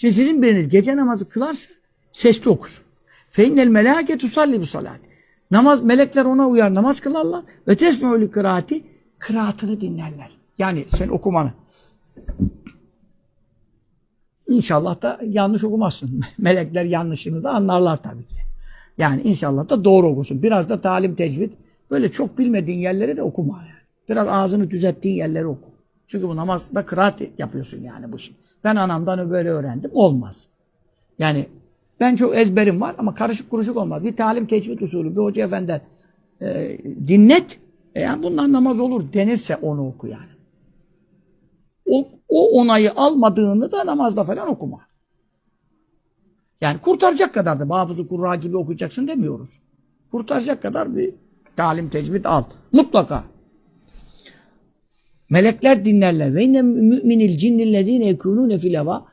Şimdi sizin biriniz gece namazı kılarsa sesli okusun. Feinnel melâke tusalli bu salat. Namaz, melekler ona uyar, namaz kılarlar. Ve tesmeülü kıraati, kıraatını dinlerler. Yani sen okumanı. İnşallah da yanlış okumazsın. Melekler yanlışını da anlarlar tabii ki. Yani inşallah da doğru okusun. Biraz da talim tecvid. Böyle çok bilmediğin yerleri de okuma yani. Biraz ağzını düzelttiğin yerleri oku. Çünkü bu namazda kıraat yapıyorsun yani bu şey. Ben anamdan böyle öğrendim. Olmaz. Yani ben çok ezberim var ama karışık kuruşuk olmaz. Bir talim tecvid usulü, bir hoca efendi e, dinlet. E yani bundan namaz olur denirse onu oku yani. O, o onayı almadığını da namazda falan okuma. Yani kurtaracak kadar da Hafız-ı Kurra gibi okuyacaksın demiyoruz. Kurtaracak kadar bir talim tecvid al. Mutlaka. Melekler dinlerler. Ve inne müminil cinnillezine yekunune fil heva